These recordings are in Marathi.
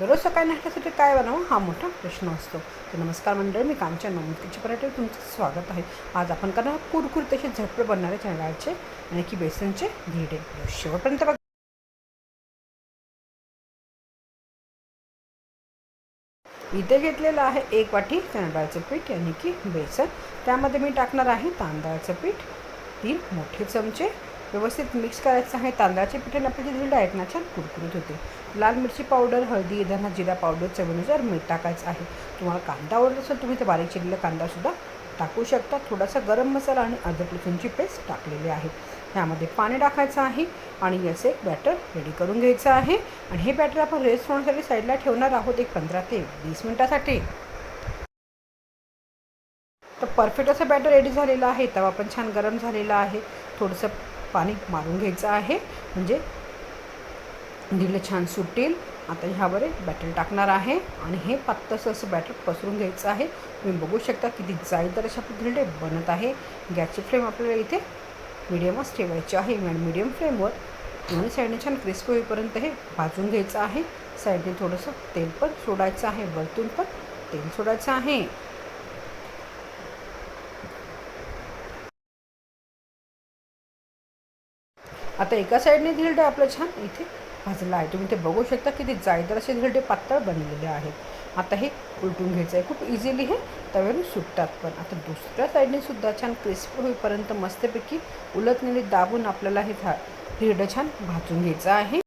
दररोज सकाळी नाश्त्यासाठी काय बनावं हा मोठा प्रश्न असतो. तर नमस्कार मंडळी मी कामच्या नमस्कारची पराठे. तुमचं स्वागत आहे. आज आपण करणार कुरकुर तसे झटपट बनणारे चणाचे आणि की बेसनचे धिडे शेवटपर्यंत बघा. इथे घेतलेलं आहे एक वाटी चणाडाळचं पीठ यानी की बेसन. त्यामध्ये मी टाकणार आहे तांदळाचं पीठ तीन मोठे चमचे व्यवस्थित मिक्स करायचं आहे. तांदळाचे पिठाने आपले जे आहेत ना छान कुरकुरीत होते. लाल मिरची पावडर हळदी धना जिरा पावडर चवीनुसार मीठ टाकायचं आहे. तुम्हाला कांदा आवडत असेल तुम्ही ते बारीक चिरलेला कांदासुद्धा टाकू शकता. थोडासा गरम मसाला आणि अद्रक लसूणची पेस्ट टाकलेली आहे. त्यामध्ये पाणी टाकायचं आहे आणि याचं एक बॅटर रेडी करून घ्यायचं आहे. आणि हे बॅटर आपण रेस्ट होण्यासाठी साईडला ठेवणार आहोत एक पंधरा ते वीस मिनटासाठी. तर परफेक्ट असं बॅटर रेडी झालेलं आहे. तवा पण छान गरम झालेला आहे. थोडंसं पाणी मारून घ्यायचं आहे. म्हणजे दिलं छान सुटेल. आता ह्यावर एक बॅटर टाकणार आहे. आणि हे पातळसं असं बॅटर पसरून घ्यायचं आहे. तुम्ही बघू शकता किती जाळीदार अशा पद्धतीने बनत आहे. गॅसची फ्लेम आपल्याला इथे मिडियमच ठेवायची आहे. आणि मिडियम फ्लेमवर दोन्ही साईडने छान क्रिस्प होईपर्यंत हे भाजून घ्यायचं आहे. साईडने थोडंसं तेल पण सोडायचं आहे. वरतून पण तेल सोडायचं आहे. आता एका साईडने धिरडे आपलं छान इथे भाजलं आहे. तुम्ही ते बघू शकता की ते जायदर असे धिरडे पातळ बनलेले आहेत. आता हे उलटून घ्यायचं आहे. खूप इझिली हे तव्यावरून सुटतात पण. आता दुसऱ्या साईडने सुद्धा छान क्रिस्पी होईपर्यंत मस्तपैकी उलटलेली दाबून आपल्याला हे झा धिरडं छान भाजून घ्यायचं आहे.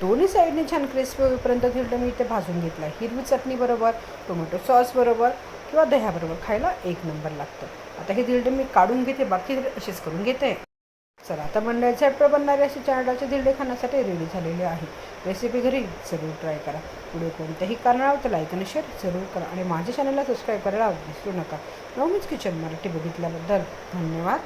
दोन्ही साईडने छान क्रिस्पी होईपर्यंत मी इथे भाजून घेतलं. आहे हिरवी चटणीबरोबर टोमॅटो सॉस बरोबर किंवा दह्याबरोबर खायला एक नंबर लागतं. आता हे धिरडे मी काढून घेते बाकी असेच करून घेते. चला आता मंडळी झटपट बनणारे असे चारडाचे धिरडे खाण्यासाठी रेडी झालेले आहे. रेसिपी घरी जरूर ट्राय करा. पुढे कोणत्याही कारणावर तर लाईक आणि शेअर जरूर करा आणि माझ्या चॅनलला सबस्क्राईब करायला विसरू नका. नवमीच किचन मराठी बघितल्याबद्दल धन्यवाद.